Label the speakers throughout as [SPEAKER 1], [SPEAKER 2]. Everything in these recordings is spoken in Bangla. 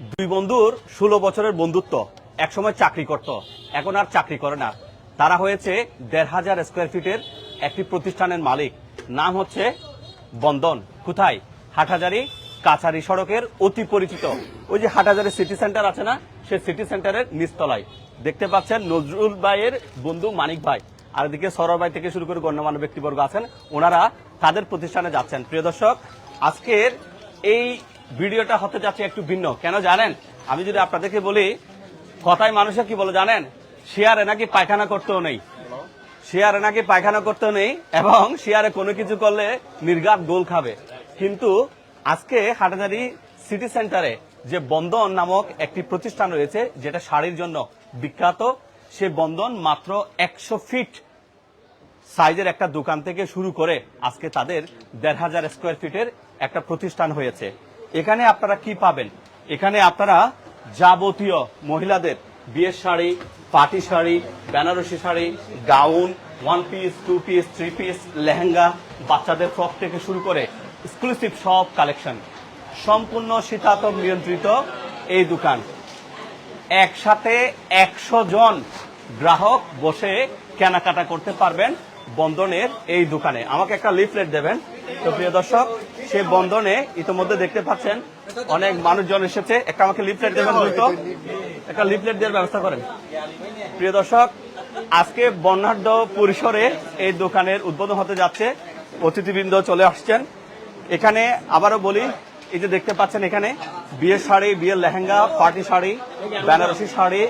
[SPEAKER 1] দুই বন্ধুর ষোলো বছরের বন্ধুত্ব, একসময় চাকরি করত, এখন আর চাকরি করে না। তারা হয়েছে দেড় হাজার স্কোয়ার ফিটের একটি প্রতিষ্ঠানের মালিক। নাম হচ্ছে বন্ধন কোথায়? হাটহাজারি কাছারি সড়কের অতি পরিচিত। ওই যে হাটহাজারি সিটি সেন্টার আছে না, সে সিটি সেন্টারের নিচতলায়। দেখতে পাচ্ছেন নজরুল ভাইয়ের বন্ধু মানিক ভাই। আর এদিকে সৌরভ ভাই থেকে শুরু করে গণ্যমান্য ব্যক্তিবর্গ আছেন। ওনারা তাদের প্রতিষ্ঠানে যাচ্ছেন। প্রিয় দর্শক, আজকের এই ভিডিওটা হতে যাচ্ছে একটু ভিন্ন। কেন জানেন? আমি যদি আপনাদেরকে বলি, কথায় মানুষে কি বলে জানেন? শেয়ারে নাকি পায়খানা করতেও নেই। শেয়ারে নাকি পায়খানা করতেও নেই এবং শেয়ারে কোনো কিছু করলে নির্গাত গোল খাবে। কিন্তু আজকে হাটাজারি সিটি সেন্টারে যে বন্ধন নামক একটি প্রতিষ্ঠান রয়েছে, যেটা শাড়ির জন্য বিখ্যাত, সে বন্ধন মাত্র একশো ফিট সাইজের একটা দোকান থেকে শুরু করে আজকে তাদের দেড় হাজার স্কোয়ার ফিটের একটা প্রতিষ্ঠান হয়েছে। এখানে আপনারা কি পাবেন? এখানে আপনারা যাবতীয় মহিলাদের বিয়ের sari party sari, Banarasi sari, gown one piece two piece three piece lehenga, বাচ্চাদের ফ্রক থেকে শুরু করে এক্সক্লুসিভ সব কালেকশন সম্পূর্ণ শীতাতপ নিয়ন্ত্রিত এই দোকান। একসাথে একশো জন গ্রাহক বসে কেনাকাটা করতে পারবেন বন্ধনের এই দোকানে। আমাকে একটা লিফলেট দেবেন। তো প্রিয় দর্শক, সেই বন্ধনে ইতিমধ্যে দেখতে পাচ্ছেন অনেক মানুষজন এসেছে। একটা আমাকে লিফলেট দেবেন দ্রুত। একটা লিফলেট দেওয়ার ব্যবস্থা করেন। প্রিয় দর্শক, আজকে বর্ণাঢ্য পরিসরে এই দোকানের উদ্বোধন হতে যাচ্ছে। অতিথিবৃন্দ চলে আসছেন। এখানে আবারও বলি, এই যে দেখতে পাচ্ছেন এখানে, বিয়ের শাড়ি, বিয়ের lehenga, party sari, Banarasi sari,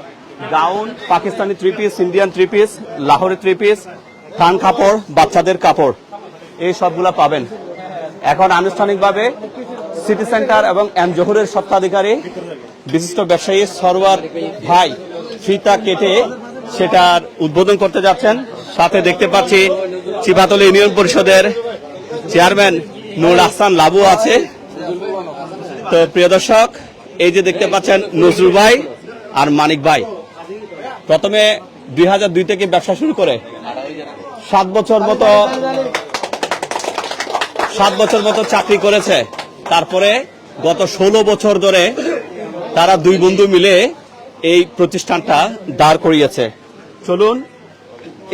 [SPEAKER 1] gown, Pakistani three piece Indian three piece Lahori three piece থান কাপড়, বাচ্চাদের কাপড়। এই সবগুলা পাবেন। এখন আনুষ্ঠানিকভাবে সিটি সেন্টার এবং এম জহুরের সত্ত্বাধিকারী বিশিষ্ট ব্যবসায়ী সরওয়ার ভাই ফিতা কেটে সেটার উদ্বোধন করতে যাচ্ছেন। সাথে দেখতে পাচ্ছি চিবাতল ইউনিয়ন পরিষদের চেয়ারম্যান নুর আহসান লাবু আছে। তো প্রিয় দর্শক, এই যে দেখতে পাচ্ছেন নজরুল ভাই আর মানিক ভাই। প্রথমে দুই হাজার দুই থেকে ব্যবসা শুরু করে সাত বছর মতো সাত বছর মতো চাকরি করেছে। তারপরে গত ষোলো বছর ধরে তারা দুই বন্ধু মিলে এই প্রতিষ্ঠানটা দাঁড় করিয়েছে। চলুন,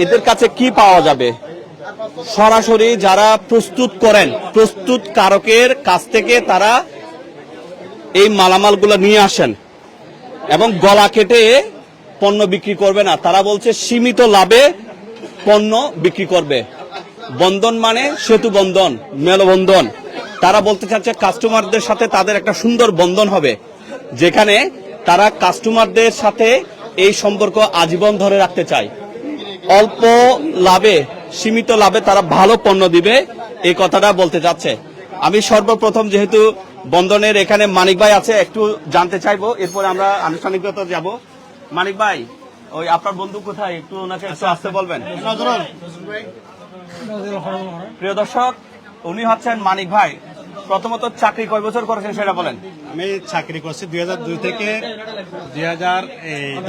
[SPEAKER 1] এদের কাছে কি পাওয়া যাবে? সরাসরি যারা প্রস্তুত করেন, প্রস্তুত কারকের কাছ থেকে তারা এই মালামালগুলো নিয়ে আসেন এবং গলা কেটে পণ্য বিক্রি করবে না। তারা বলছে, সীমিত লাভে পণ্য বিক্রি করবে। বন্ধন মানে সেতু বন্ধন, মেলবন্ধন। তারা বলতে চাচ্ছে কাস্টমারদের সাথে তাদের একটা সুন্দর বন্ধন হবে, যেখানে তারা কাস্টমারদের সাথে এই সম্পর্ক আজীবন ধরে রাখতে চায়। অল্প লাভে, সীমিত লাভে তারা ভালো পণ্য দিবে, এই কথাটা বলতে চাচ্ছে আমি সর্বপ্রথম যেহেতু বন্ধনের এখানে মানিক ভাই আছে, একটু জানতে চাইব, এরপরে আমরা আনুষ্ঠানিকতা যাব। মানিক ভাই, ওই আপনার বন্ধু কোথায়? একটু ওনাকে আসতে বলবেন। প্রিয় দর্শক উনি হচ্ছেন মানিক ভাই। প্রথমত চাকরি কয় বছর করেছেন সেটা বলেন।
[SPEAKER 2] আমি চাকরি করছি দুই হাজার দুই থেকে দুই হাজার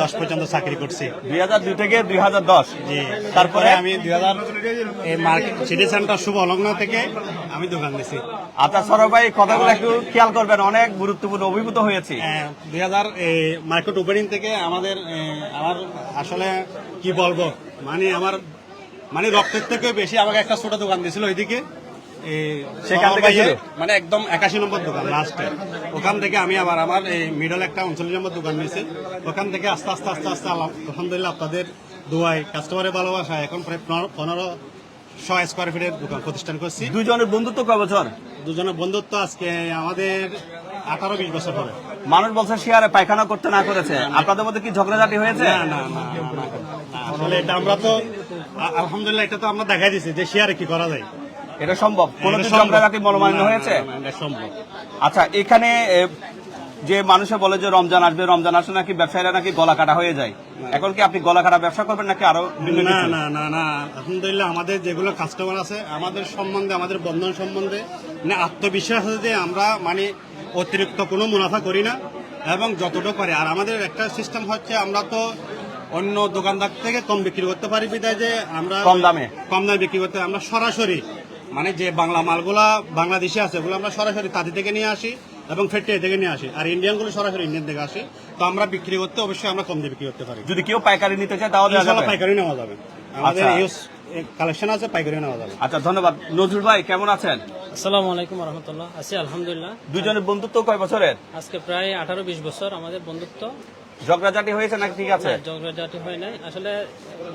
[SPEAKER 2] দশ পর্যন্ত চাকরি করছি।
[SPEAKER 1] দুই হাজার দুই থেকে দুই হাজার দশ।
[SPEAKER 2] জি।
[SPEAKER 1] তারপরে?
[SPEAKER 2] আমি দুই হাজার মার্কেট সিটি সেন্টার শুভ অলগ্ন থেকে আমি দোকান দিছি।
[SPEAKER 1] আচ্ছা সরব ভাই কথাগুলো একটু খেয়াল করবেন অনেক গুরুত্বপূর্ণ অভিভূত হয়েছি।
[SPEAKER 2] দুই হাজার মার্কেট ওপেনিং থেকে আমাদের আমার আসলে কি বলব? মানে আমার মানে রক্তের থেকে বেশি আমাকে একটা ছোট দোকান দিয়েছিল ওইদিকে? মানে একদম একাশি নম্বর দোকান লাস্টে ওখান থেকে আমি আবার আমার এই মিডল একটা উনচল্লিশ নম্বর দোকান নিয়েছি ওখান থেকে আস্তে আস্তে আস্তে আস্তে আলহামদুলিল্লাহ আপনাদের দোয়াই কাস্টমারের ভালোবাসা এখন প্রায় পনেরো শো স্কোয়ার ফিটের দোকান প্রতিষ্ঠান করছি।
[SPEAKER 1] দুজনের বন্ধুত্ব কয় বছর?
[SPEAKER 2] দুজনের বন্ধুত্ব আজকে আমাদের আঠারো বিশ বছর হবে।
[SPEAKER 1] মানুষ বলছে শেয়ারে পায়খানা করতে না করেছে। আপনাদের মধ্যে কি ঝগড়াঝাটি হয়েছে?
[SPEAKER 2] না না না আসলে এটা আমরা তো আলহামদুলিল্লাহ এটা তো আমরা দেখাই দিছি যে শেয়ারে কি করা যায়।
[SPEAKER 1] এটা সম্ভব? কোন
[SPEAKER 2] না,
[SPEAKER 1] হয়েছে?
[SPEAKER 2] সম্ভব।
[SPEAKER 1] আচ্ছা এখানে যে মানুষে বলে যে রমজান আসবে রমজান আসলে নাকি ব্যবসায়ীরা নাকি গলা কাটা হয়ে যায়? এখন কি আপনি গলা কাটা ব্যবসা করবেন নাকি আরও
[SPEAKER 2] না না না না আলহামদুলিল্লাহ আমাদের যেগুলো কাস্টমার আছে আমাদের সম্বন্ধে আমাদের বন্ধন সম্বন্ধে মানে আত্মবিশ্বাস আছে যে আমরা মানে অতিরিক্ত কোনো মুনাফা করি না এবং যতটুকু পারি আর আমাদের একটা সিস্টেম হচ্ছে আমরা তো অন্য দোকানদার থেকে কম বিক্রি করতে পারি বিদায় যে আমরা
[SPEAKER 1] কম দামে।
[SPEAKER 2] কম দামে বিক্রি করতে আমরা সরাসরি মানে যে বাংলা মালগুলা বাংলাদেশে আছে ওগুলো আমরা সরাসরি তাদের থেকে নিয়ে আসি এবং ফেটে এদিকে নিয়ে আসি। আর ইন্ডিয়ানগুলো সরাসরি ইন্ডিয়ান থেকে আসে। তো আমরা বিক্রি করতে অবশ্যই আমরা কম দিয়ে বিক্রি করতে পারি।
[SPEAKER 1] যদি কেউ পাইকারি নিতে চায় তাহলে
[SPEAKER 2] পাইকারি নেওয়া যাবে। আমাদের
[SPEAKER 1] আচ্ছা।
[SPEAKER 2] ইউজ কালেকশন আছে পাইকারি নেওয়া যাবে।
[SPEAKER 1] আচ্ছা ধন্যবাদ। নজরুল ভাই কেমন আছেন?
[SPEAKER 3] আসসালামু আলাইকুম রহমতুল্লাহ। আছি আলহামদুলিল্লাহ।
[SPEAKER 1] দুজনের বন্ধুত্ব কয় বছরের?
[SPEAKER 3] আজকে প্রায় আঠারো বিশ বছর আমাদের বন্ধুত্ব।
[SPEAKER 1] ঝগড়াঝাটি হয়েছে নাকি ঠিক আছে?
[SPEAKER 3] ঝগড়াঝাটি হয় নাই। আসলে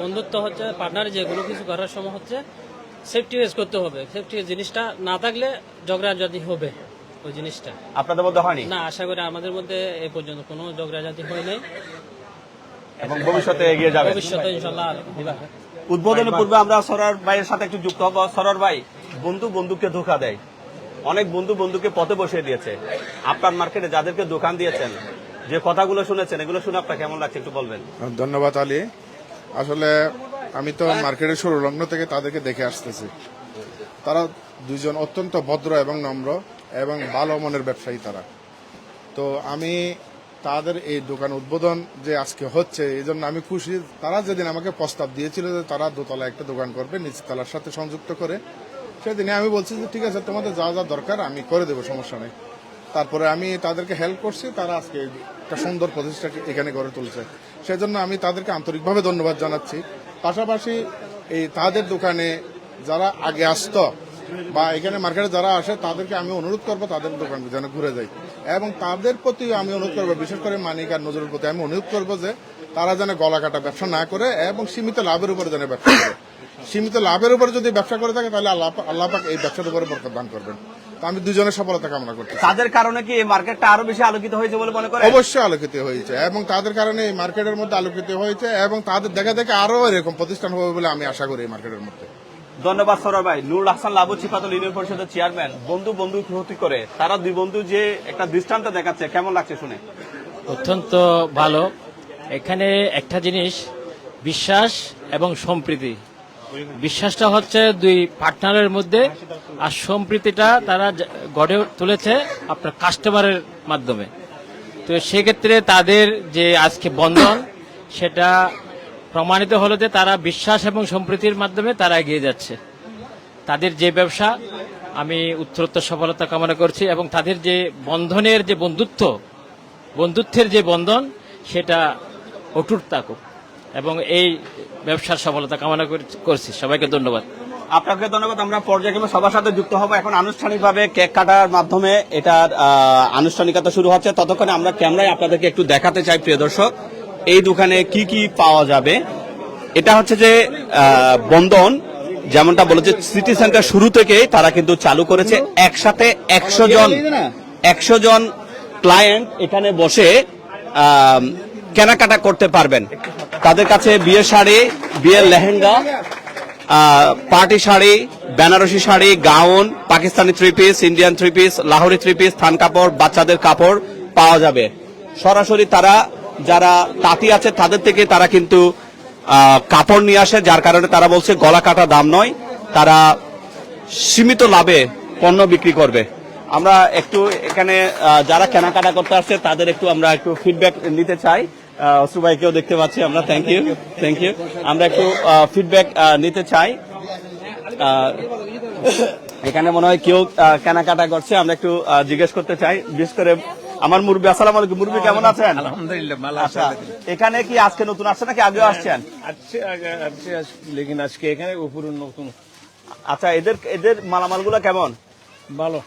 [SPEAKER 3] বন্ধুত্ব হচ্ছে পার্টনার যেগুলো কিছু করার সময় হচ্ছে সেফটি ওয়েজ করতে হবে। সেফটি জিনিসটা না থাকলে ঝগড়াঝাটি হবে ওই জিনিসটা।
[SPEAKER 1] আপনাদের মধ্যে হয়নি?
[SPEAKER 3] না আশা করি আমাদের মধ্যে এই পর্যন্ত কোনো ঝগড়াঝাটি হয় নাই।
[SPEAKER 1] এবং ভবিষ্যতে এগিয়ে যাবে।
[SPEAKER 3] ভবিষ্যতে ইনশাল্লাহ হবে।
[SPEAKER 1] উদ্বোধনের পূর্বে আমরা সরার ভাইয়ের সাথে একটু যুক্ত হব। সরার ভাই বন্ধু বন্ধুকে ধোকা দেয়। অনেক বন্ধু বন্ধুকে পথে বসিয়ে দিয়েছে। আপনার মার্কেটে যাদেরকে দোকান দিয়েছেন যে কথাগুলো শুনেছেন, এগুলো শুনে আপনার কেমন লাগছে একটু বলবেন?
[SPEAKER 4] ধন্যবাদ আলী। আসলে আমি তো মার্কেটের শুরু লগ্ন থেকে তাদেরকে দেখে আসতেছি। তারা দুইজন অত্যন্ত ভদ্র এবং নম্র এবং ভালো মনের ব্যবসায়ী তারা। তো আমি তাদের এই দোকান উদ্বোধন যে আজকে হচ্ছে, এই জন্য আমি খুশি। তারা যেদিন আমাকে প্রস্তাব দিয়েছিল যে তারা দোতলা একটা দোকান করবে, নিচতলার সাথে সংযুক্ত করে, সেদিনে আমি বলছি যে, ঠিক আছে, তোমাদের যা যা দরকার আমি করে দেবো, সমস্যা নেই। তারপরে আমি তাদেরকে হেল্প করছি, তারা আজকে একটা সুন্দর প্রতিষ্ঠা এখানে গড়ে তুলছে। সেজন্য আমি তাদেরকে আন্তরিকভাবে ধন্যবাদ জানাচ্ছি। পাশাপাশি এই তাদের দোকানে যারা আগে আসত বা এখানে মার্কেটে যারা আসে, তাদেরকে আমি অনুরোধ করব তাদের দোকান যেন ঘুরে যাই এবং তাদের প্রতি আমি অনুরোধ করব, বিশেষ করে মানিক আর নজরুল প্রতি আমি অনুরোধ করব যে তারা যেন গলা কাটা ব্যবসা না করে এবং সীমিত লাভের উপরে যেন ব্যবসা করে। সীমিত লাভের উপরে যদি ব্যবসা করে থাকে, তাহলে আল্লাহ আল্লাহ পাক এই ব্যবসার উপরে বরকত দান করবেন। আমি দুজনের সফলতা কামনা করতে
[SPEAKER 1] তাদের কারণে কি এই মার্কেটটা আরও বেশি আলোকিত হয়েছে বলে মনে করেন?
[SPEAKER 4] অবশ্যই আলোকিত হয়েছে এবং তাদের কারণে এই মার্কেটের মধ্যে আলোকিত হয়েছে এবং তাদের দেখা দেখে আরও এরকম প্রতিষ্ঠান হবে বলে আমি আশা করি এই মার্কেটের মধ্যে।
[SPEAKER 1] ধন্যবাদ সরর ভাই। নুরুল হাসান লাবু চিপাতল ইউনিয়ন পরিষদের চেয়ারম্যান। বন্ধু বন্ধু ক্ষতি করে? তারা দুই বন্ধু যে একটা দৃষ্টান্ত দেখাচ্ছে কেমন লাগছে শুনে?
[SPEAKER 3] অত্যন্ত ভালো। এখানে একটা জিনিস বিশ্বাস এবং সম্প্রীতি। বিশ্বাসটা হচ্ছে দুই পার্টনারের মধ্যে, আর সম্প্রীতিটা তারা গড়ে তুলেছে আপনার কাস্টমারের মাধ্যমে। তো সেক্ষেত্রে তাদের যে আজকে বন্ধন, সেটা প্রমাণিত হলো যে তারা বিশ্বাস এবং সম্প্রীতির মাধ্যমে তারা এগিয়ে যাচ্ছে। তাদের যে ব্যবসা, আমি উত্তরোত্তর সফলতা কামনা করছি, এবং তাদের যে বন্ধনের যে বন্ধুত্ব, বন্ধুত্বের যে বন্ধন, সেটা অটুট থাকুক। এবং এই ব্যবসার সফলতা কামনা কর- করছি। সবাইকে ধন্যবাদ।
[SPEAKER 1] আপনাকে ধন্যবাদ। আমরা পর্যায়ক্রমে সবার সাথে যুক্ত হব। এখন আনুষ্ঠানিকভাবে কেক কাটার মাধ্যমে এটার আনুষ্ঠানিকতা শুরু হচ্ছে। ততক্ষণে আমরা ক্যামেরায় আপনাদেরকে একটু দেখাতে চাই, প্রিয় দর্শক। এই দোকানে কি কি পাওয়া যাবে? এটা হচ্ছে যে বন্ধন। যেমনটা বলেছে সিটি সেন্টার শুরু থেকেই তারা কিন্তু চালু করেছে। একসাথে একশো জন একশো জন ক্লায়েন্ট এখানে বসে কেনাকাটা করতে পারবেন। তাদের কাছে বিয়ের শাড়ি, বিয়ের lehenga party sari, Banarasi sari, gown, Pakistani three piece Indian three piece Lahori three piece থান কাপড়, বাচ্চাদের কাপড় পাওয়া যাবে। সরাসরি তারা, যারা তাঁতি আছে তাদের থেকে তারা কিন্তু কাপড় নিয়ে আসে, যার কারণে তারা বলছে গলা কাটা দাম নয়। তারা সীমিত লাভে পণ্য বিক্রি করবে। আমরা একটু এখানে যারা কেনাকাটা করতে আসছে তাদের একটু আমরা একটু ফিডব্যাক নিতে চাই। অসু ভাইকেও দেখতে পাচ্ছি আমরা। থ্যাংক ইউ থ্যাংক ইউ আমরা একটু ফিডব্যাক নিতে চাই। এখানে মনে হয় কেউ কেনাকাটা করছে। আমরা একটু জিজ্ঞেস করতে চাই। বিশেষ করে আমার মুরব্বী আসসালাম আলাইকুম। মুরব্বী কেমন আছেন?
[SPEAKER 5] আলহামদুলিল্লাহ ভালো
[SPEAKER 1] আচ্ছা এখানে কি আজকে নতুন আসছে নাকি আগেও আসছেন?
[SPEAKER 5] আজকে এখানে উপরে নতুন।
[SPEAKER 1] আচ্ছা এদের এদের মালামালগুলো কেমন?
[SPEAKER 5] ভালো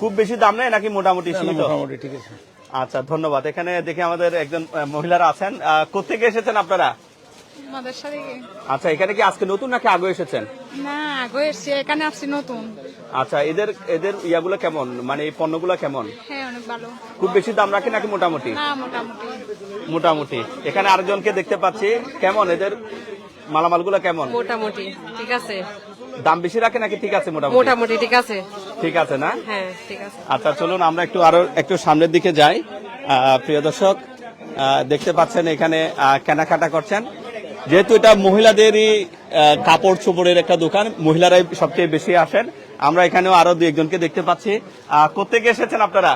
[SPEAKER 1] খুব বেশি দাম নেই নাকি মোটামুটি
[SPEAKER 5] মোটামুটি ঠিক আছে।
[SPEAKER 1] আচ্ছা ধন্যবাদ। এখানে দেখে আমাদের একজন মহিলারা আছেন। আহ, কোত্থেকে এসেছেন আপনারা? আচ্ছা এখানে কি আজকে নতুন নাকি আগে এসেছেন?
[SPEAKER 6] না আগে এসছি এখানে আসছি নতুন।
[SPEAKER 1] আচ্ছা এদের এদের ইয়াগুলো কেমন? মানে এই পণ্যগুলো কেমন?
[SPEAKER 6] হ্যাঁ অনেক ভালো।
[SPEAKER 1] খুব বেশি দাম রাখে নাকি মোটামুটি?
[SPEAKER 6] না মোটামুটি।
[SPEAKER 1] মোটামুটি। এখানে আরেকজনকে দেখতে পাচ্ছি। কেমন এদের মালামালগুলো কেমন?
[SPEAKER 7] মোটামুটি ঠিক আছে।
[SPEAKER 1] দাম বেশি রাখে নাকি ঠিক আছে মোটামুটি?
[SPEAKER 7] মোটামুটি ঠিক আছে।
[SPEAKER 1] ঠিক আছে না?
[SPEAKER 7] হ্যাঁ ঠিক আছে।
[SPEAKER 1] আচ্ছা চলুন আমরা একটু আরও একটু সামনের দিকে যাই। প্রিয় দর্শক দেখতে পাচ্ছেন এখানে কেনাকাটা করছেন। যেহেতু এটা মহিলাদেরই কাপড় চোপড়ের একটা দোকান মহিলারাই সবচেয়ে বেশি আসেন। আমরা এখানেও আরও দু একজনকে দেখতে পাচ্ছি। আহ, কোত্থেকে এসেছেন আপনারা?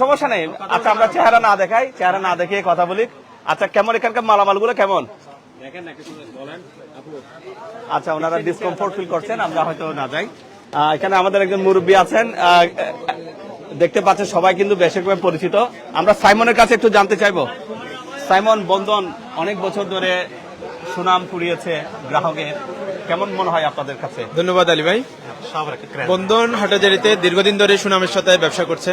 [SPEAKER 1] সমস্যা নেই। আচ্ছা আমরা চেহারা না দেখাই চেহারা না দেখে কথা বলি। আচ্ছা কেমন এখানকার মালামালগুলো কেমন? আচ্ছা ওনারা ডিসকমফোর্ট ফিল করছেন আমরা হয়তো না যাই। এখানে আমাদের একজন মুরব্বী আছেন আহ, দেখতে পাচ্ছেন সবাই কিন্তু বেশিরভাগ পরিচিত। আমরা সাইমনের কাছে একটু জানতে চাইব। সাইমন বন্ধন অনেক বছর ধরে সুনাম কুড়িয়েছে গ্রাহকের। কেমন মনে হয় আপনাদের কাছে?
[SPEAKER 8] ধন্যবাদ আলী ভাই। বন্ধন হাটাজারিতে দীর্ঘদিন ধরে সুনামের সাথে ব্যবসা করছে।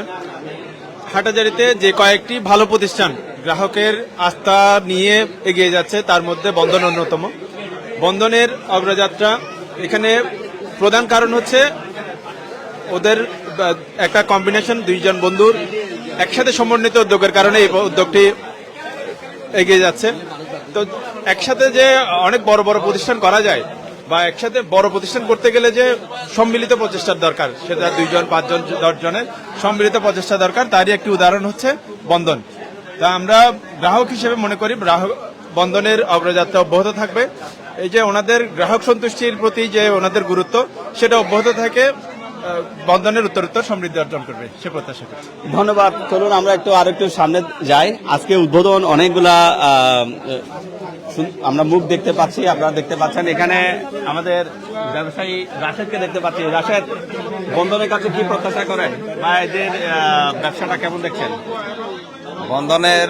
[SPEAKER 8] হাটাজারিতে যে কয়েকটি ভালো প্রতিষ্ঠান গ্রাহকের আস্থা নিয়ে এগিয়ে যাচ্ছে, তার মধ্যে বন্ধন অন্যতম। বন্ধনের অগ্রযাত্রা এখানে প্রধান কারণ হচ্ছে ওদের একটা কম্বিনেশন দুইজন বন্ধুর একসাথে সমন্বিত উদ্যোগের কারণে এই উদ্যোগটি এগিয়ে যাচ্ছে। তো একসাথে যে অনেক বড় বড় প্রতিষ্ঠান করা যায়, বা একসাথে বড় প্রতিষ্ঠান করতে গেলে যে সম্মিলিত প্রচেষ্টার দরকার, সেটা দুইজন, পাঁচজন, দশজনের সম্মিলিত প্রচেষ্টা দরকার, তারই একটি উদাহরণ হচ্ছে বন্ধন তা আমরা গ্রাহক হিসেবে মনে করি গ্রাহক বন্ধনের অগ্রযাত্রা অব্যাহত থাকবে। এই যে ওনাদের গ্রাহক সন্তুষ্টির প্রতি যে ওনাদের গুরুত্ব, সেটা অব্যাহত থাকে বন্ধনের উত্তরোত্তর সমৃদ্ধি অর্জন করবে। সে প্রত্যাশা করছি।
[SPEAKER 1] ধন্যবাদ। চলুন, আমরা একটু আর একটু সামনে যাই। আজকে উদ্বোধন অনেকগুলা আমরা মুখ দেখতে পাচ্ছি, আপনারা দেখতে পাচ্ছেন। এখানে আমাদের ব্যবসায়ী রাশেদকে দেখতে পাচ্ছি। রাশেদ, বন্ধনের কাছে কি প্রত্যাশা করেন? বা এদের ব্যবসাটা কেমন দেখছেন?
[SPEAKER 9] বন্ধনের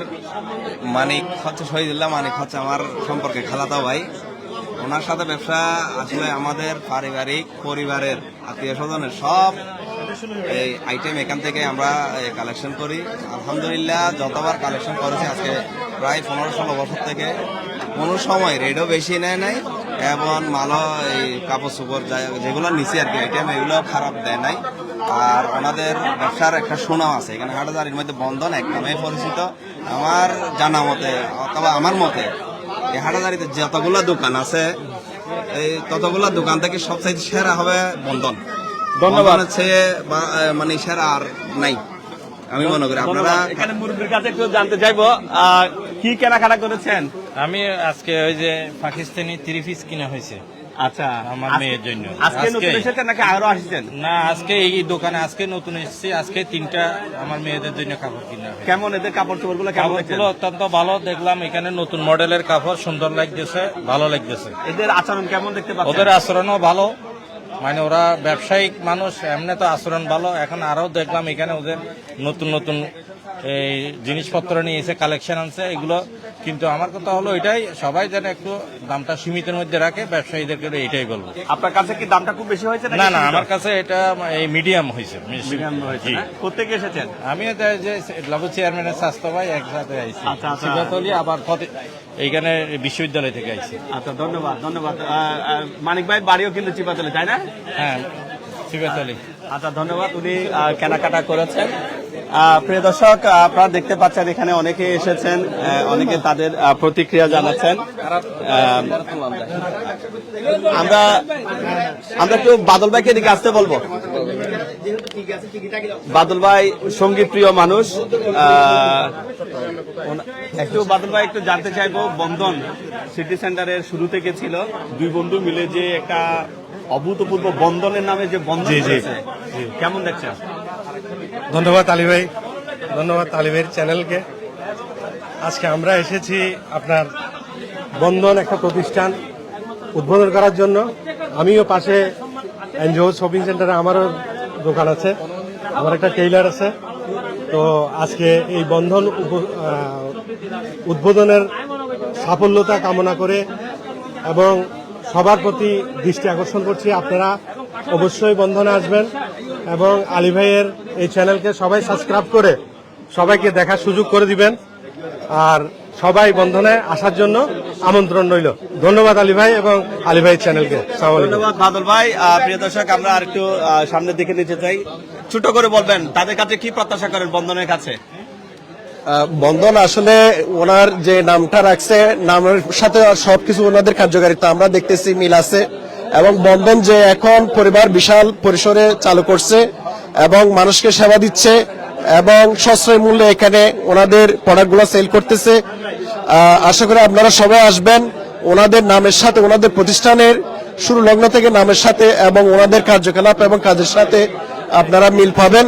[SPEAKER 9] মানিক হচ্ছে শহীদুল্লাহ, মানিক হচ্ছে আমার সম্পর্কে খালাতো ভাই। ওনার সাথে ব্যবসা আসলে আমাদের পারিবারিক, পরিবারের আত্মীয় স্বজনের সব এই আইটেম এখান থেকে আমরা কালেকশন করি। আলহামদুলিল্লাহ, যতবার কালেকশন করেছি আজকে প্রায় পনেরো ষোলো বছর থেকে। কোনো সময় রেটও বেশি নেয় নাই এবং মালও এই কাপড় চোপড় যেগুলো নিচে আর কি আইটেম এগুলো খারাপ দেয় নাই। আর ওনাদের ব্যবসার একটা সুনাম আছে এখানে হাটাজারির মধ্যে বন্ধন একদমই পরিচিত। আমার জানা মতে অথবা আমার মতে এই হাটাজারিতে যতগুলা দোকান আছে এই ততগুলা দোকান থেকে সবচাইতে সেরা হবে বন্ধন।
[SPEAKER 1] ধন্যবাদ।
[SPEAKER 9] হচ্ছে মানে সেরা আর নাই। আমি মনে করি আপনারা
[SPEAKER 1] এখানে মুরব্বীর কাছে একটু জানতে চাইব কি কেনাকাটা করেছেন?
[SPEAKER 10] আমি আজকে ওই যে পাকিস্তানি থ্রি পিস কিনা হয়েছে।
[SPEAKER 1] আচ্ছা
[SPEAKER 10] আমার মেয়ের জন্য।
[SPEAKER 1] আজকে নতুন এসেছেন নাকি আরও আসছেন?
[SPEAKER 10] না আজকে এই দোকানে আজকে নতুন এসেছি। আজকে তিনটা আমার মেয়েদের জন্য কাপড় কিনা
[SPEAKER 1] কেমন এদের কাপড় চোপড়গুলো?
[SPEAKER 10] কাপড়গুলো অত্যন্ত ভালো। দেখলাম এখানে নতুন মডেলের কাপড় সুন্দর লাগতেছে ভালো লাগতেছে।
[SPEAKER 1] এদের আচরণ কেমন দেখতে পাচ্ছেন?
[SPEAKER 10] ওদের আচরণও ভালো। মানে ওরা ব্যবসায়িক মানুষ এমনি তো আচরণ ভালো। এখন আরও দেখলাম এখানে ওদের নতুন নতুন এই জিনিসপত্র নিয়ে এসে কালেকশন আনছে এগুলো। কিন্তু আমার কথা হলো এটাই সবাই যেন একটু দামটা সীমিতের মধ্যে রাখে ব্যবসায়ীদেরকে এটাই বলব।
[SPEAKER 1] আপনার কাছে কি দামটা খুব বেশি হয়েছে
[SPEAKER 10] না না আমার কাছে এটা এই মিডিয়াম হয়েছে?
[SPEAKER 1] কোত্থেকে এসেছেন?
[SPEAKER 10] আমি যে লাভু চেয়ারম্যানের স্বাস্থ্য ভাই একসাথে আইছি।
[SPEAKER 1] আচ্ছা, আচ্ছা।
[SPEAKER 10] আবার এইখানে বিশ্ববিদ্যালয় থেকে আইছি।
[SPEAKER 1] আচ্ছা ধন্যবাদ ধন্যবাদ। মানিক ভাই বাড়িও কিন্তু চিপাতলে তাই না?
[SPEAKER 10] হ্যাঁ শিবাতলি
[SPEAKER 1] আচ্ছা ধন্যবাদ, উনি কেনাকাটা করেছেন। প্রিয় দর্শক, আপনারা দেখতে পাচ্ছেন, এখানে অনেকে এসেছেন অনেকে তাদের প্রতিক্রিয়া জানাচ্ছেন। আমরা আমরা একটু বাদল ভাইকে এদিকে আসতে বলব। বাদল ভাই সংগীত প্রিয় মানুষ একটু বাদল ভাই, একটু জানতে চাইব, বন্ধন সিটি সেন্টারের শুরু থেকে ছিল। দুই বন্ধু মিলে যে একটা অভূতপূর্ব বন্ধনের নামে যে বন্ধন কেমন দেখছেন?
[SPEAKER 2] ধন্যবাদ আলী ভাই। ধন্যবাদ আলী ভাইয়ের চ্যানেলকে। আজকে আমরা এসেছি আপনার বন্ধন একটা প্রতিষ্ঠান উদ্বোধন করার জন্য। আমিও পাশে এনজিও শপিং সেন্টারে আমারও দোকান আছে। আমার একটা টেইলার আছে। তো আজকে এই বন্ধন উদ্বোধনের সাফল্যতা কামনা করে এবং সবার প্রতি দৃষ্টি আকর্ষণ করছি। আপনারা অবশ্যই বন্ধনে আসবেন এবং আলী ভাইয়ের এই চ্যানেলকে সবাই সাবস্ক্রাইব করে সবাইকে দেখার সুযোগ করে দিবেন। আর সবাই বন্ধনে আসার জন্য আমন্ত্রণ রইল। ধন্যবাদ আলী ভাই এবং আলী ভাইয়ের চ্যানেলকে।
[SPEAKER 1] ধন্যবাদ বাদল ভাই। প্রিয় দর্শক, আমরা আরেকটু সামনের দিকে নিতে চাই ছোট করে বলবেন, তাদের কাছে কি প্রত্যাশা করেন বন্ধনের কাছে?
[SPEAKER 11] বন্ধন আসলে ওনার যে নামটা রাখছে, নামের সাথে সবকিছু ওনাদের কার্যকারিতা আমরা দেখতেছি, মিল আছে। এবং বন্ধন যে এখন পরিবার বিশাল পরিসরে চালু করছে এবং মানুষকে সেবা দিচ্ছে এবং সশ্রয় মূল্যে এখানে ওনাদের প্রোডাক্টগুলো সেল করতেছে। আশা করি আপনারা সবাই আসবেন ওনাদের নামের সাথে, ওনাদের প্রতিষ্ঠানের শুরু লগ্ন থেকে নামের সাথে এবং ওনাদের কার্যকলাপ এবং কাজের সাথে আপনারা মিল পাবেন।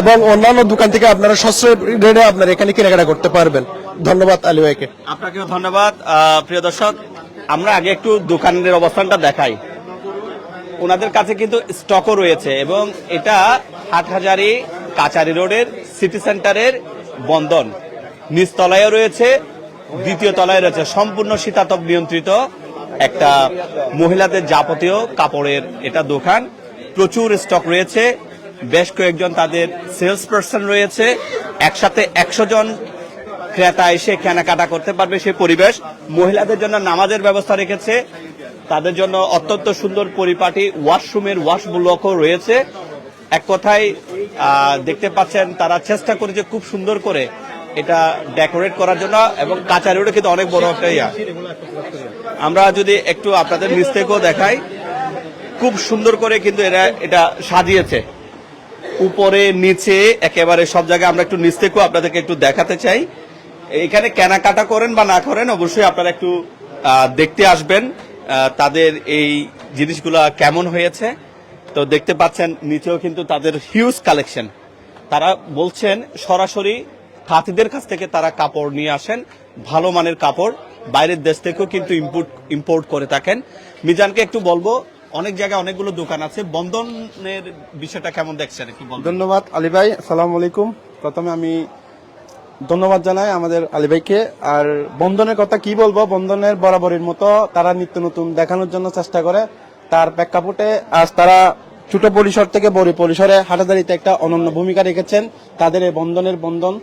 [SPEAKER 11] এবং অন্যান্য দোকান থেকে আপনারা সশ্রয় রেটে আপনারা এখানে কেনাকাটা করতে পারবেন। ধন্যবাদ আলী ভাইকে।
[SPEAKER 1] আপনাকেও ধন্যবাদ। প্রিয় দর্শক, আমরা আগে একটু দোকানের অবস্থানটা দেখাই। ওনাদের কাছে কিন্তু স্টকও রয়েছে এবং এটা হাটহাজারি কাচারি রোডের সিটি সেন্টারের বন্ধন। নিচতলায়ও রয়েছে, দ্বিতীয় তলায় রয়েছে। সম্পূর্ণ শীতাতপ নিয়ন্ত্রিত একটা মহিলাদের যাবতীয় কাপড়ের এটা দোকান। প্রচুর স্টক রয়েছে। বেশ কয়েকজন তাদের সেলস পার্সন রয়েছে। একসাথে একশো জন ক্রেতা এসে কেনাকাটা করতে পারবে সেই পরিবেশ। মহিলাদের জন্য নামাজের ব্যবস্থা রেখেছে। তাদের জন্য অত্যন্ত সুন্দর পরিপাটি ওয়াশরুমের ওয়াশ ব্লকও রয়েছে। এক কথায় দেখতে পাচ্ছেন তারা চেষ্টা করেছে খুব সুন্দর করে এটা ডেকোরেট করার জন্য এবং কাঁচা রোডে কিন্তু অনেক বড় একটা ইয়া। আমরা যদি একটু আপনাদের থেকেও দেখাই, খুব সুন্দর করে কিন্তু এরা এটা সাজিয়েছে। উপরে, নিচে, একেবারে সব জায়গায় আমরা একটু নিচ থেকেও আপনাদেরকে একটু দেখাতে চাই। এখানে কেনাকাটা করেন বা না করেন, অবশ্যই আপনারা একটু দেখতে আসবেন তাদের এই জিনিসগুলা কেমন হয়েছে। তো দেখতে পাচ্ছেন, নিচেও কিন্তু তাদের হিউজ কালেকশন তারা বলছেন, সরাসরি খাতিদের কাছ থেকে তারা কাপড় নিয়ে আসেন, ভালো মানের কাপড়। বাইরের দেশ থেকেও কিন্তু ইম্পোর্ট ইম্পোর্ট করে থাকেন। মিজানকে একটু বলব অনেক জায়গায় অনেকগুলো দোকান আছে। বন্ধনের বিষয়টা কেমন দেখছেন একটু
[SPEAKER 12] ধন্যবাদ, আলী ভাই। আসসালামু আলাইকুম। প্রথমে আমি ধন্যবাদ জানাই আমাদের আলী ভাইকে। আর বন্ধনের কথা কি বলব? বন্ধনের বরাবরের মতো তারা নিত্য নতুন দেখানোর জন্য চেষ্টা করে। তার প্রেক্ষাপটে আজ তারা ছোট পরিসর থেকে বড় পরিসরে হাটাদারিতে একটা অনন্য ভূমিকা রেখেছেন। তাদের এই বন্ধনের বন্ধন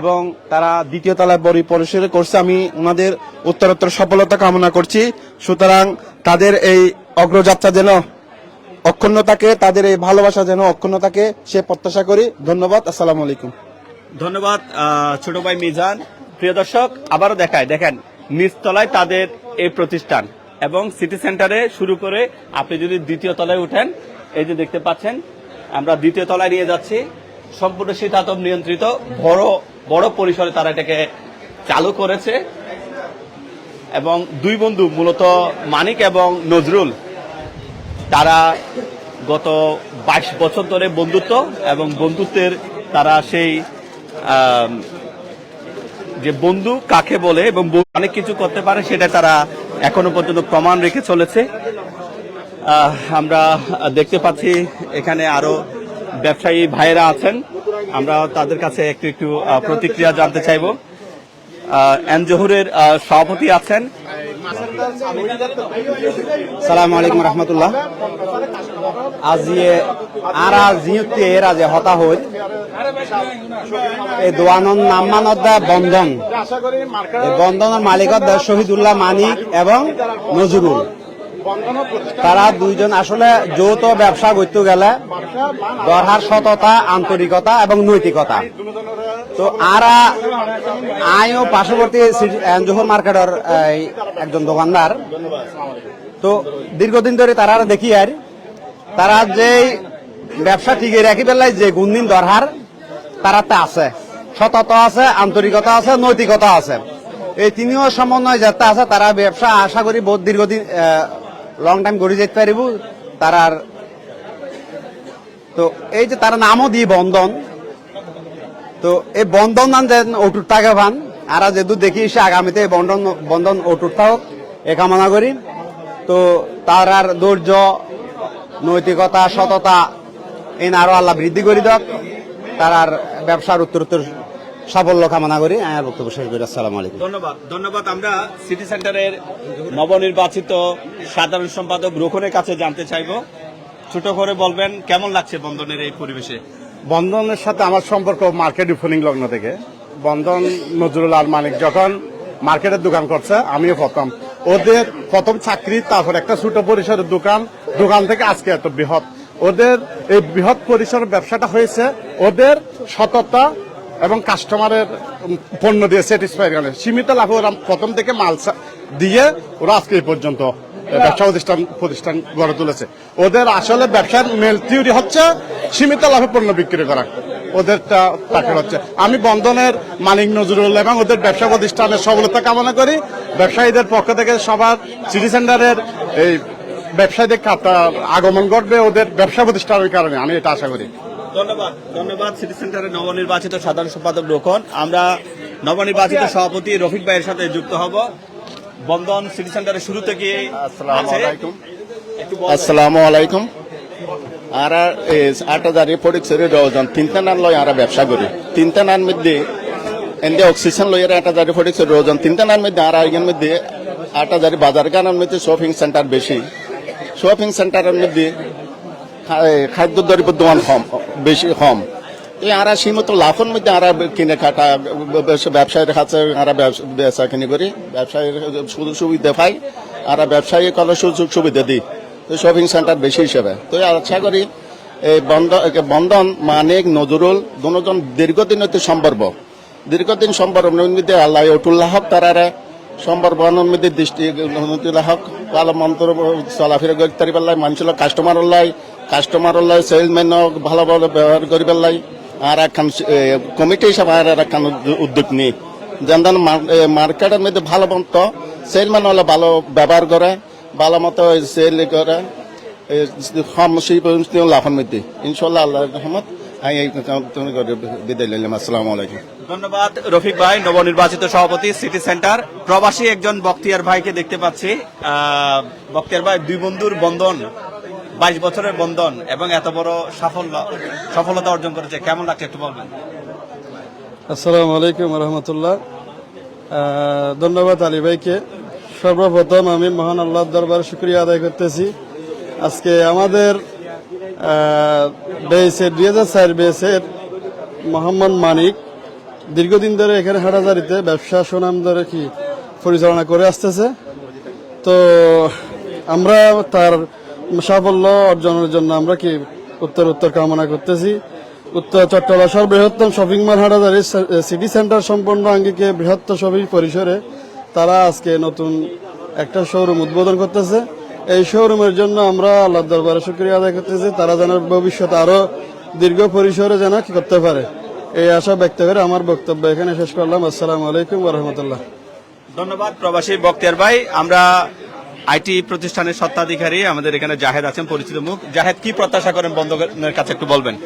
[SPEAKER 12] এবং তারা দ্বিতীয় তলায় বড় পরিসরে করছে। আমি ওনাদের উত্তরোত্তর সফলতা কামনা করছি। সুতরাং তাদের এই অগ্রযাত্রা যেন অক্ষুণ্ণ থাকে তাদের এই ভালোবাসা যেন অক্ষুণ্ণ থাকে সে প্রত্যাশা করি। ধন্যবাদ। আসসালামু আলাইকুম।
[SPEAKER 1] ধন্যবাদ ছোট ভাই মিজান। প্রিয় দর্শক, আবারও দেখায়, দেখেন নিচতলায় তাদের এই প্রতিষ্ঠান এবং সিটি সেন্টারে শুরু করে আপনি যদি দ্বিতীয় তলায় উঠেন, এই যে দেখতে পাচ্ছেন, আমরা দ্বিতীয় তলায় নিয়ে যাচ্ছি। সম্পূর্ণ শীতাতপ নিয়ন্ত্রিত, বড় বড় পরিসরে তারা এটাকে চালু করেছে। এবং দুই বন্ধু, মূলত মানিক এবং নজরুল, তারা গত বাইশ বছর ধরে বন্ধুত্ব এবং বন্ধুত্বের তারা সেই যে বন্ধু কাকে বলে এবং অনেক কিছু করতে পারে সেটা তারা এখনও পর্যন্ত প্রমাণ রেখে চলেছে। আমরা দেখতে পাচ্ছি এখানে আরও ব্যবসায়ী ভাইয়েরা আছেন। আমরা তাদের কাছে একটু একটু প্রতিক্রিয়া জানতে চাইব। এন জহুরের সভাপতি আছেন।
[SPEAKER 12] সালাম আলাইকুম রহমতুল্লাহ। আজ আর আজ জিয়তে এর আজ হতা হইল এই দোয়ানন নাম মানত দা বন্ধন বন্ধনের মালিকত শহীদুল্লাহ মানিক এবং নজরুল। তারা দুইজন আসলে যৌথ ব্যবসা করতে গেলে দরহার সততা, আন্তরিকতা এবং নৈতিকতা। তো আরা, আইও পার্শ্ববর্তী জোহর মার্কেটের একজন দোকানদার। তো দীর্ঘদিন ধরে তারা দেখি আর, তারা যে ব্যবসা টিকে রাখি পেলাই যে গুণদিন দরহার তারাতে আছে। সততা আছে, আন্তরিকতা আছে, নৈতিকতা আছে। এই তিনিও সমন্বয় যাতে আছে, তারা ব্যবসা আশা করি বহুত দীর্ঘদিন লং টাইম গড়ি যেতে পারিব তারার তো এই যে তার নামও দিয়ে বন্ধন। তো এই বন্ধন নাম যেন অটুট টাকা পান আর যেহেতু দেখি সে আগামীতে বন্ধন বন্ধন অটুট থাকুক, এ কামনা করি। তো তার আর ধৈর্য, নৈতিকতা, সততা, এই আরও আল্লাহ বৃদ্ধি করি দক। তার আর ব্যবসার উত্তর উত্তর সাফল্য কামনা করি। বক্তব্য শেষ করি। আসসালামু আলাইকুম।
[SPEAKER 1] ধন্যবাদ। ধন্যবাদ। আমরা সিটি সেন্টারের নবনির্বাচিত সাধারণ সম্পাদক রোখনের কাছে জানতে চাইব। ছোট করে বলবেন কেমন লাগছে বন্ধনের এই পরিবেশে?
[SPEAKER 13] বন্ধনের সাথে আমার সম্পর্ক মার্কেট ওপেনিং লগ্ন থেকে। বন্ধন নজরুল আল মালিক যখন মার্কেটের দোকান করছে আমিও প্রথম। ওদের প্রথম চাকরি তারপর একটা ছোট পরিসরের দোকান। দোকান থেকে আজকে এত বৃহৎ। ওদের এই বৃহৎ পরিসরের ব্যবসাটা হয়েছে ওদের সততা এবং কাস্টমারের পণ্য দিয়ে স্যাটিসফাই করে। সীমিত লাভ ওরা প্রথম থেকে মাল দিয়ে ওরা আজকে এই পর্যন্ত ব্যবসা প্রতিষ্ঠান প্রতিষ্ঠান গড়ে তুলেছে। ওদের আসলে ব্যবসার মেল থিওরি হচ্ছে সীমিত লাভে পণ্য বিক্রি করা। ওদের টাকা হচ্ছে। আমি বন্ধনের মালিক নজরুল এবং ওদের ব্যবসা প্রতিষ্ঠানের সফলতা কামনা করি। ব্যবসায়ীদের পক্ষ থেকে সবার সিটি সেন্টারের এই ব্যবসায়ীদের আগমন ঘটবে ওদের ব্যবসা প্রতিষ্ঠানের কারণে। আমি এটা আশা করি।
[SPEAKER 1] ধন্যবাদ। ধন্যবাদ সিটি সেন্টারের নবনির্বাচিত সাধারণ সম্পাদক রোকন। আমরা নবনির্বাচিত সভাপতি রফিক ভাইয়ের সাথে যুক্ত হব। বন্ধন সিটি সেন্টারের শুরু থেকে।
[SPEAKER 14] আসসালামু আলাইকুম। আর আট হাজার ফটিকছড়ি রওজন। তিনটা নান লয় আর ব্যবসা করি। তিনটা নান মধ্যে এনে অক্সিজেন লইয়ের আট হাজার ফটিকছড়ি রওজন। তিনটা নান মধ্যে আর এর মধ্যে আট হাজার বাজার গানের মধ্যে শপিং সেন্টার বেশি। শপিং সেন্টারের মধ্যে খাদ্য দ্রব্য দোকান কম। বেশি কম। এই আরা সীমিত লাভের মধ্যে আরা কিনে খাটা ব্যবসায়ীর কাছে আরা ব্যবসা কিনে করি। ব্যবসায়ীর সুযোগ সুবিধা পাই আর ব্যবসায়ী কলে সুযোগ সুবিধা দিই। তো শপিং সেন্টার বেশি হিসেবে। তো আশা করি এই বন্ধন বন্ধন মানিক, নজরুল দুজন দীর্ঘদিন হতে সম্পর্ক দীর্ঘদিন মধ্যে আল্লাহ অটুল্লাহ তারারে। সম্পর্কের মধ্যে দৃষ্টি হক ভালো মন্ত্র চলাফেরা করতে পারলাই মানুষের কাস্টমার লাই কাস্টমার লাই সেলসম্যান ভালো ভালো ব্যবহার করি পারলাই আর একখান কমিটি হিসাবে আর একখান উদ্যোগ নিই যেন মার্কেটের মধ্যে ভালো মতো সেলম্যান হলে ভালো ব্যবহার করে ভালো মতো সেল করে লাভের মধ্যে ইনশাল্লাহ আল্লাহ রহমত আমি এই বিদায় নিলাম আসসালামু আলাইকুম
[SPEAKER 1] ধন্যবাদ, রফিক ভাই, নবনির্বাচিত সভাপতি সিটি সেন্টার প্রবাসী একজন বক্তিয়ার ভাইকে দেখতে পাচ্ছি। বক্তিয়ার ভাই, দুই বন্ধুর বন্ধন, বাইশ বছরের বন্ধন এবং এত বড় সাফল্য, সফলতা অর্জন করেছে। কেমন লাগছে একটু বলবেন?
[SPEAKER 15] আসসালামু আলাইকুম রহমতুল্লাহ। ধন্যবাদ আলী ভাইকে। সর্বপ্রথম আমি মহান আল্লাহর দরবার শুক্রিয়া আদায় করতেছি। আজকে আমাদের বেসের দুই হাজার চার বেসের মোহাম্মদ মানিক দীর্ঘদিন ধরে এখানে হাটাজারিতে ব্যবসা সুনাম ধরে কি পরিচালনা করে আসতেছে। তো আমরা তার সাফল্য অর্জনের জন্য আমরা কি উত্তর উত্তর কামনা করতেছি। উত্তর Chattogram সর্ববৃহত্তম shopping mall Hathazari city centre সম্পন্ন আঙ্গিকে বৃহত্তর শপিং পরিসরে তারা আজকে নতুন একটা শোরুম উদ্বোধন করতেছে। এই শোরুমের জন্য আমরা আল্লাহ দরবারে শুক্রিয়া আদায় করতেছি। তারা যেন ভবিষ্যতে আরও দীর্ঘ পরিসরে যেন কি করতে পারে। এই আশা ব্যক্ত করে আমার বক্তব্য এখানে শেষ করলাম। আসসালামু আলাইকুম রহমতুল্লাহ।
[SPEAKER 1] ধন্যবাদ প্রবাসী বক্তিয়ার ভাই। আমরা আইটি প্রতিষ্ঠানের সত্ত্বাধিকারী আমাদের এখানে জাহেদ আছেন পরিচিত মুখ। জাহেদ কি প্রত্যাশা করেন বন্ধনের কাছে একটু বলবেন?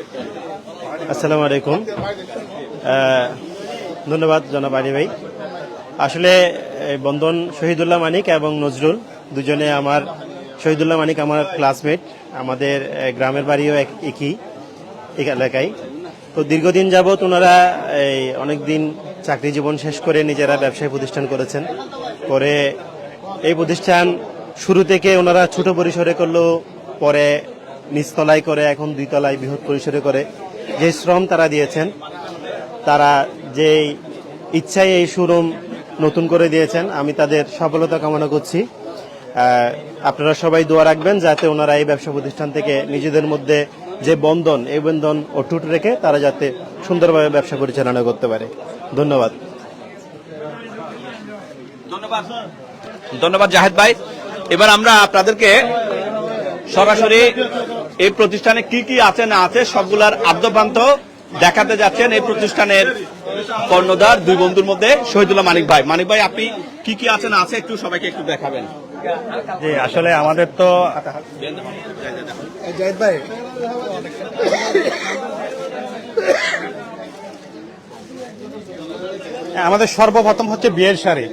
[SPEAKER 16] আসসালামু আলাইকুম। ধন্যবাদ জনাব আলী ভাই। আসলে এই বন্ধন শহীদুল্লাহ মানিক এবং নজরুল দুজনে আমার শহীদুল্লাহ মানিক আমার ক্লাসমেট আমাদের গ্রামের বাড়িও এক- একই এক এলাকায়। তো দীর্ঘদিন যাবৎ ওনারা এই অনেকদিন চাকরি জীবন শেষ করে নিজেরা ব্যবসায়ী প্রতিষ্ঠান করেছেন। করে এই প্রতিষ্ঠান শুরু থেকে ওনারা ছোট পরিসরে করলেও পরে নিচতলায় করে, এখন দুই তলায় বৃহৎ পরিসরে করে যে শ্রম তারা দিয়েছেন, তারা যে ইচ্ছায় এই শোরুম নতুন করে দিয়েছেন, আমি তাদের সফলতা কামনা করছি। আপনারা সবাই দোয়া রাখবেন যাতে ওনারা এই ব্যবসা প্রতিষ্ঠান থেকে নিজেদের মধ্যে যে বন্ধন, এই বন্ধন অটুট রেখে তারা যাতে সুন্দরভাবে ব্যবসা পরিচালনা করতে পারে। ধন্যবাদ।
[SPEAKER 1] ধন্যবাদ। জাহেদ ভাই। এবার আমরা আপনাদেরকে সরাসরি এই প্রতিষ্ঠানে কি কি আছে না আছে সবগুলার আদ্যপ্রান্ত দেখাতে যাচ্ছেন এই প্রতিষ্ঠানের কর্ণধার দুই বন্ধুর মধ্যে শহীদুল্লাহ মানিক ভাই। মানিক ভাই, আপনি কি কি আছে না আছে একটু সবাইকে একটু দেখাবেন।
[SPEAKER 16] জি আসলে আমাদের তো আমাদের সর্বপ্রথম হচ্ছে বিয়ের শাড়ি।